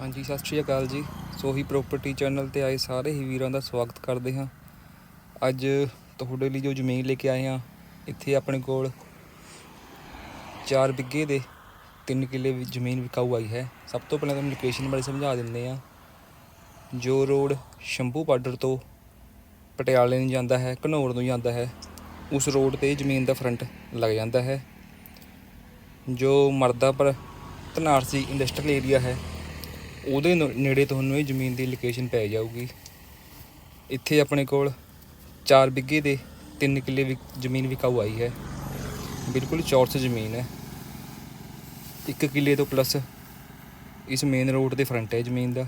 ਹਾਂਜੀ, ਸਤਿ ਸ਼੍ਰੀ ਅਕਾਲ ਜੀ। ਸੋਹੀ ਪ੍ਰਾਪਰਟੀ ਚੈਨਲ ਤੇ ਆਏ ਸਾਰੇ ਹੀ ਵੀਰਾਂ ਦਾ ਸਵਾਗਤ ਕਰਦੇ ਹਾਂ। ਅੱਜ ਤੁਹਾਡੇ ਲਈ ਜੋ ਜ਼ਮੀਨ ਲੈ ਕੇ ਆਏ ਹਾਂ, ਇੱਥੇ ਆਪਣੇ ਕੋਲ 4 ਬਿੱਗੇ ਦੇ 3 ਕਿੱਲੇ ਜ਼ਮੀਨ ਵਿਕਾਊ ਆਈ ਹੈ। ਸਭ ਤੋਂ ਪਹਿਲਾਂ ਤੁਹਾਨੂੰ ਲੋਕੇਸ਼ਨ ਬਾਰੇ ਸਮਝਾ ਦਿੰਦੇ ਹਾਂ। ਜੋ ਰੋਡ ਸ਼ੰਭੂ ਬਾਰਡਰ ਤੋਂ ਪਟਿਆਲੇ ਨੂੰ ਜਾਂਦਾ ਹੈ, ਘਨੌਰ ਨੂੰ ਜਾਂਦਾ ਹੈ, ਉਸ ਰੋਡ ਤੇ ਜ਼ਮੀਨ ਦਾ ਫਰੰਟ ਲੱਗ ਜਾਂਦਾ ਹੈ। ਜੋ ਮਰਦਾਪੁਰ ਧਨਾਰਸੀ ਇੰਡਸਟਰੀਅਲ ਏਰੀਆ ਹੈ ਉਹਦੇ ਨੇੜੇ ਤੁਹਾਨੂੰ ਇਹ ਜ਼ਮੀਨ ਦੀ ਲੋਕੇਸ਼ਨ ਪੈ ਜਾਊਗੀ। ਇੱਥੇ ਆਪਣੇ ਕੋਲ 4 ਬਿੱਗੇ ਦੇ 3 ਕਿੱਲੇ ਵਿਕ ਜ਼ਮੀਨ ਵਿਕਾਊ ਆਈ ਹੈ। ਬਿਲਕੁਲ ਚੌਰਸ ਜ਼ਮੀਨ ਹੈ। 1 ਕਿੱਲੇ ਤੋਂ ਪਲੱਸ ਇਸ ਮੇਨ ਰੋਡ ਦੇ ਫਰੰਟ ਹੈ ਜ਼ਮੀਨ ਦਾ।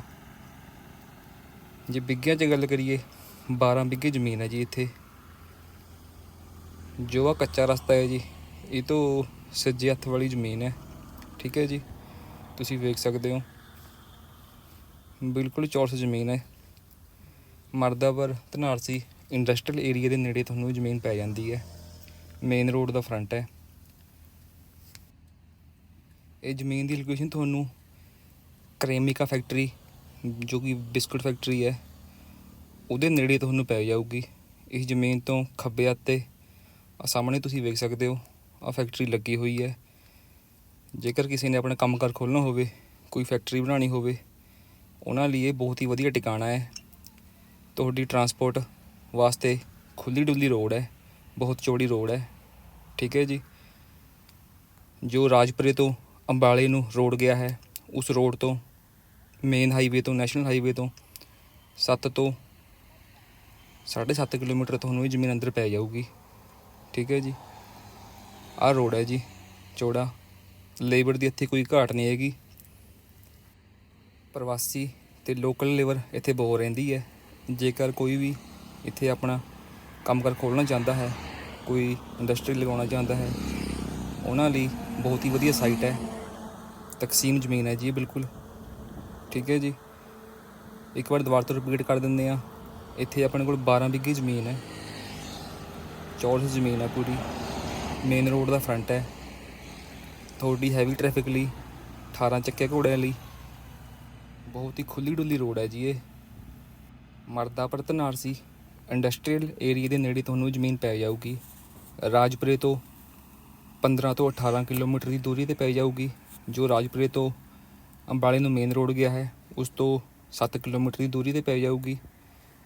ਜੇ ਬਿੱਗਿਆਂ 'ਚ ਗੱਲ ਕਰੀਏ 12 ਬਿੱਗੇ ਜ਼ਮੀਨ ਹੈ ਜੀ ਇੱਥੇ। ਜੋ ਆ ਕੱਚਾ ਰਸਤਾ ਹੈ ਜੀ, ਇਹ ਤੋਂ ਸੱਜੇ ਹੱਥ ਵਾਲੀ ਜ਼ਮੀਨ ਹੈ। ਠੀਕ ਹੈ ਜੀ। ਤੁਸੀਂ ਵੇਖ ਸਕਦੇ ਹੋ। ਬਿਲਕੁਲ ਚੌਰਸ ਜ਼ਮੀਨ ਹੈ ਮਰਦਾਵਰ ਧਨਾਰਸੀ ਇੰਡਸਟਰੀਅਲ ਏਰੀਆ ਦੇ ਨੇੜੇ ਤੁਹਾਨੂੰ ਜ਼ਮੀਨ ਪੈ ਜਾਂਦੀ ਹੈ। ਮੇਨ ਰੋਡ ਦਾ ਫਰੰਟ ਹੈ। ਇਹ ਜ਼ਮੀਨ ਦੀ ਲੋਕੇਸ਼ਨ ਤੁਹਾਨੂੰ ਕ੍ਰੇਮਿਕਾ ਫੈਕਟਰੀ, ਜੋ ਕਿ ਬਿਸਕੁਟ ਫੈਕਟਰੀ ਹੈ, ਉਹਦੇ ਨੇੜੇ ਤੁਹਾਨੂੰ ਪੈ ਜਾਊਗੀ। ਇਸ ਜ਼ਮੀਨ ਤੋਂ ਖੱਬੇ ਹੱਥੇ ਆ ਸਾਹਮਣੇ ਤੁਸੀਂ ਵੇਖ ਸਕਦੇ ਹੋ ਆ ਫੈਕਟਰੀ ਲੱਗੀ ਹੋਈ ਹੈ। ਜੇਕਰ ਕਿਸੇ ਨੇ ਆਪਣਾ ਕੰਮਕਾਰ ਖੋਲ੍ਹਣਾ ਹੋਵੇ, ਕੋਈ ਫੈਕਟਰੀ ਬਣਾਉਣੀ ਹੋਵੇ ਉਹਨਾਂ ਲਈ ਇਹ ਬਹੁਤ ਹੀ ਵਧੀਆ ਟਿਕਾਣਾ ਹੈ। ਤੁਹਾਡੀ ਟਰਾਂਸਪੋਰਟ ਵਾਸਤੇ ਖੁੱਲੀ ਡੁੱਲੀ ਰੋਡ ਹੈ, ਬਹੁਤ ਚੌੜੀ ਰੋਡ ਹੈ। ਠੀਕ ਹੈ ਜੀ। ਜੋ ਰਾਜਪੁਰੇ ਤੋਂ ਅੰਬਾਲੇ ਨੂੰ ਰੋਡ ਗਿਆ ਹੈ, ਉਸ ਰੋਡ ਤੋਂ, ਮੇਨ ਹਾਈਵੇ ਤੋਂ ਨੈਸ਼ਨਲ ਹਾਈਵੇ ਤੋਂ 7 ਤੋਂ 7.5 ਕਿਲੋਮੀਟਰ ਤੁਹਾਨੂੰ ਇਹ ਜ਼ਮੀਨ ਅੰਦਰ ਪੈ ਜਾਊਗੀ। ਠੀਕ ਹੈ ਜੀ। ਆਹ ਰੋਡ ਹੈ ਜੀ, ਚੌੜਾ। ਲੇਬਰ ਦੀ ਇੱਥੇ ਕੋਈ ਘਾਟ ਨਹੀਂ ਹੈਗੀ। ਪ੍ਰਵਾਸੀ ਤੇ ਲੋਕਲ ਲੇਬਰ ਇੱਥੇ ਬਹੁਤ ਰਹਿੰਦੀ ਹੈ। ਜੇਕਰ ਕੋਈ ਵੀ ਇੱਥੇ ਆਪਣਾ ਕੰਮ ਕਰ ਖੋਲ੍ਹਣਾ ਚਾਹੁੰਦਾ ਹੈ, ਕੋਈ ਇੰਡਸਟਰੀ ਲਗਾਉਣਾ ਚਾਹੁੰਦਾ ਹੈ, ਉਹਨਾਂ ਲਈ ਬਹੁਤ ਹੀ ਵਧੀਆ ਸਾਈਟ ਹੈ। ਤਕਸੀਮ ਜ਼ਮੀਨ ਹੈ ਜੀ ਬਿਲਕੁਲ। ਠੀਕ ਹੈ ਜੀ। ਇੱਕ ਵਾਰ ਦੁਬਾਰਾ ਤੋਂ ਰਿਪੀਟ ਕਰ ਦਿੰਦੇ ਆ ਇੱਥੇ ਆਪਣੇ ਕੋਲ 12 ਬਿੱਗੇ ਜ਼ਮੀਨ ਹੈ। ਚੌਰਸ ਜ਼ਮੀਨ ਹੈ ਪੂਰੀ। ਮੇਨ ਰੋਡ ਦਾ ਫਰੰਟ ਹੈ। ਤੁਹਾਡੀ ਹੈਵੀ ਟ੍ਰੈਫਿਕ ਲਈ 18 ਚੱਕੇ ਘੋੜਿਆਂ ਲਈ। ਬਹੁਤ ਹੀ ਖੁੱਲੀ ਡੁੱਲੀ ਰੋਡ ਹੈ ਜੀ ਇਹ। ਮਰਦਾ ਮਰਦਾਪੁਰ ਧਨਾਰਸੀ ਇੰਡਸਟਰੀਅਲ ਏਰੀਆ ਦੇ ਨੇੜੇ ਤੁਹਾਨੂੰ ਜ਼ਮੀਨ ਪੈ ਜਾਊਗੀ। ਰਾਜਪੁਰੇ ਤੋਂ 15 ਤੋਂ 18 ਕਿਲੋਮੀਟਰ ਦੀ ਦੂਰੀ ਤੇ ਪੈ ਜਾਊਗੀ, ਜੋ ਰਾਜਪੁਰੇ ਤੋਂ ਅੰਬਾਲੇ ਨੂੰ ਮੇਨ ਰੋਡ ਗਿਆ ਹੈ। ਉਸ ਤੋਂ 7 ਕਿਲੋਮੀਟਰ ਦੀ ਦੂਰੀ ਤੇ ਪੈ ਜਾਊਗੀ।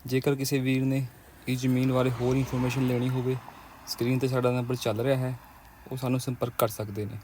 ਜੇਕਰ ਕਿਸੇ ਵੀਰ ਨੇ ਇਸ ਜ਼ਮੀਨ ਬਾਰੇ ਹੋਰ ਇਨਫੋਰਮੇਸ਼ਨ ਲੈਣੀ ਹੋਵੇ ਸਕਰੀਨ ਤੇ ਸਾਡਾ ਨੰਬਰ ਚੱਲ ਰਿਹਾ ਹੈ। ਉਹ ਸਾਨੂੰ ਸੰਪਰਕ ਕਰ ਸਕਦੇ ਨੇ।